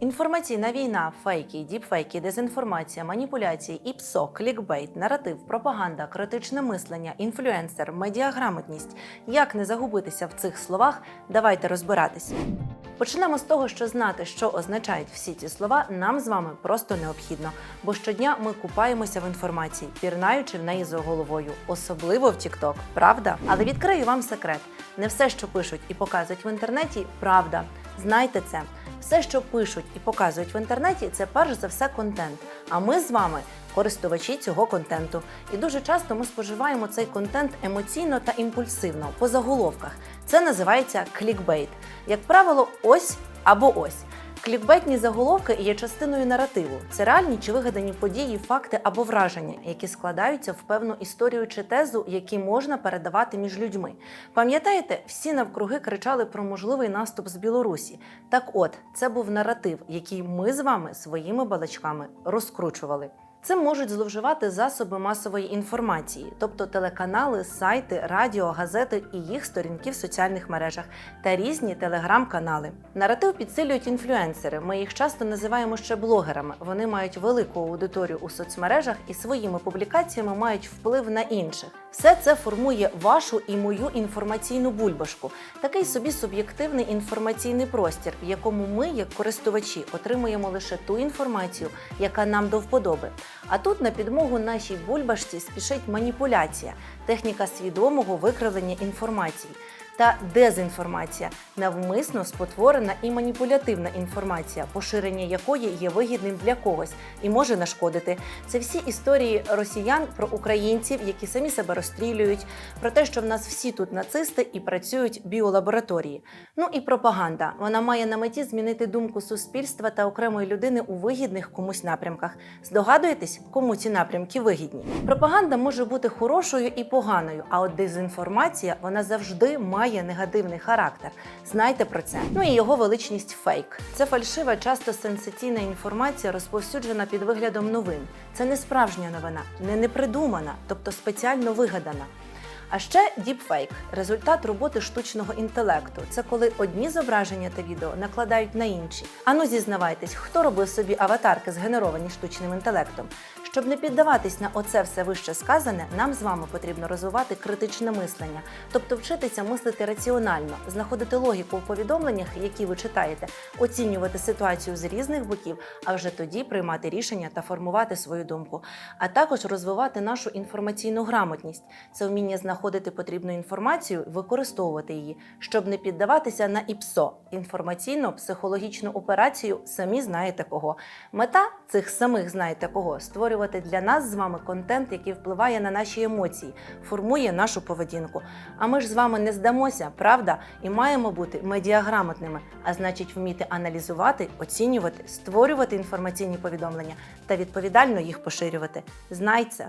Інформаційна війна, фейки, діпфейки, дезінформація, маніпуляції, ІПСО, клікбейт, наратив, пропаганда, критичне мислення, інфлюенсер, медіаграмотність. Як не загубитися в цих словах? Давайте розбиратись. Почнемо з того, що знати, що означають всі ці слова, нам з вами просто необхідно. Бо щодня ми купаємося в інформації, пірнаючи в неї за головою, особливо в TikTok, правда? Але відкрию вам секрет: не все, що пишуть і показують в інтернеті, правда. Знайте це. Все, що пишуть і показують в інтернеті, це перш за все контент. А ми з вами користувачі цього контенту. І дуже часто ми споживаємо цей контент емоційно та імпульсивно по заголовках. Це називається клікбейт. Як правило, ось або ось. Клікбейтні заголовки є частиною наративу. Це реальні чи вигадані події, факти або враження, які складаються в певну історію чи тезу, які можна передавати між людьми. Пам'ятаєте, всі навкруги кричали про можливий наступ з Білорусі. Так от, це був наратив, який ми з вами своїми балачками розкручували. Цим можуть зловживати засоби масової інформації, тобто телеканали, сайти, радіо, газети і їх сторінки в соціальних мережах та різні телеграм-канали. Наратив підсилюють інфлюенсери. Ми їх часто називаємо ще блогерами. Вони мають велику аудиторію у соцмережах і своїми публікаціями мають вплив на інших. Все це формує вашу і мою інформаційну бульбашку, такий собі суб'єктивний інформаційний простір, в якому ми, як користувачі, отримуємо лише ту інформацію, яка нам до вподоби. А тут на підмогу нашій бульбашці спішить маніпуляція, техніка свідомого викривлення інформації. Та дезінформація навмисно спотворена і маніпулятивна інформація, поширення якої є вигідним для когось і може нашкодити. Це всі історії росіян про українців, які самі себе розстрілюють, про те, що в нас всі тут нацисти і працюють біолабораторії. Ну і пропаганда. Вона має на меті змінити думку суспільства та окремої людини у вигідних комусь напрямках. Здогадуєтесь, кому ці напрямки вигідні? Пропаганда може бути хорошою і поганою, а от дезінформація вона завжди має негативний характер. Знайте про це. Ну і його величність фейк. Це фальшива, часто сенсаційна інформація, розповсюджена під виглядом новин. Це не справжня новина, не непридумана, тобто спеціально вигадана. А ще діпфейк результат роботи штучного інтелекту. Це коли одні зображення та відео накладають на інші. Ану, зізнавайтесь, хто робив собі аватарки, згенеровані штучним інтелектом. Щоб не піддаватись на оце все вище сказане, нам з вами потрібно розвивати критичне мислення, тобто вчитися мислити раціонально, знаходити логіку в повідомленнях, які ви читаєте, оцінювати ситуацію з різних боків, а вже тоді приймати рішення та формувати свою думку, а також розвивати нашу інформаційну грамотність. Це вміння знаходити потрібну інформацію, використовувати її, щоб не піддаватися на ІПСО інформаційно-психологічну операцію. Самі знаєте кого. Мета цих самих знаєте кого створювати для нас з вами контент, який впливає на наші емоції, формує нашу поведінку. А ми ж з вами не здамося, правда? І маємо бути медіаграмотними, а значить, вміти аналізувати, оцінювати, створювати інформаційні повідомлення та відповідально їх поширювати. Знай це.